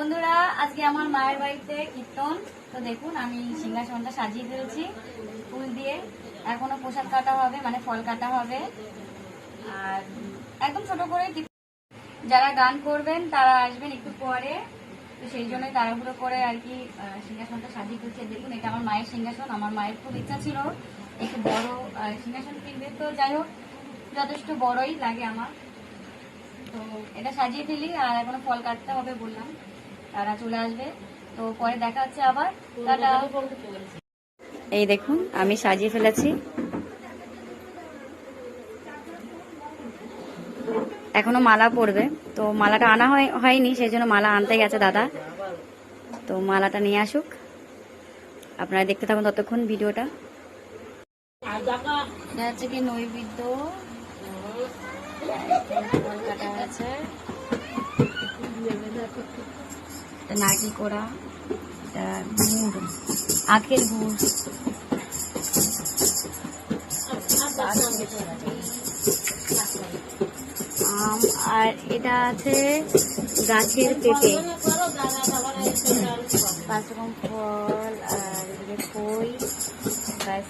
বন্ধুরা, আজকে আমার মায়ের বাড়িতে কীর্তন। তো দেখুন, আমি সিংহাসনটা সাজিয়ে ফেলছি ফুল দিয়ে। এখনও প্রসাদ কাটা হবে মানে ফল কাটা হবে। আর একদম ছোট করে যারা গান করবেন, তারা আসবেন একটু পরে। তো সেই জন্যই তাড়াহুড়ো করে আর কি সিংহাসনটা সাজিয়ে ফেলছে দেখুন, এটা আমার মায়ের সিংহাসন, আমার মায়ের খুব ইচ্ছা ছিল একটু বড় সিংহাসন কিনবে। তো যাই হোক, যথেষ্ট বড়ই লাগে আমার। তো এটা সাজিয়ে ফেলি, আর এখনও ফল কাটতে হবে বললাম। তারা চলে আসবে। তো পরে দেখা হচ্ছে আবার। টাটা। এই দেখুন আমি সাজিয়ে ফেলেছি। এখনও মালা পড়বে তো মালাটা আনা হয়- হয়নি সেই জন্য মালা আনতে গেছে দাদা। তো মালাটা নিয়ে আসুক। আপনারা দেখতে থাকুন ততক্ষণ ভিডিওটা। হচ্ছে কি নৈবেদ্য। কাটা হয়েছে এটা নারকেল করা এটা গুড় আখের গুড়। আর এটা আছে গাছের পেঁপে পাঁচ রকম ফল, আর খই ব্যাস।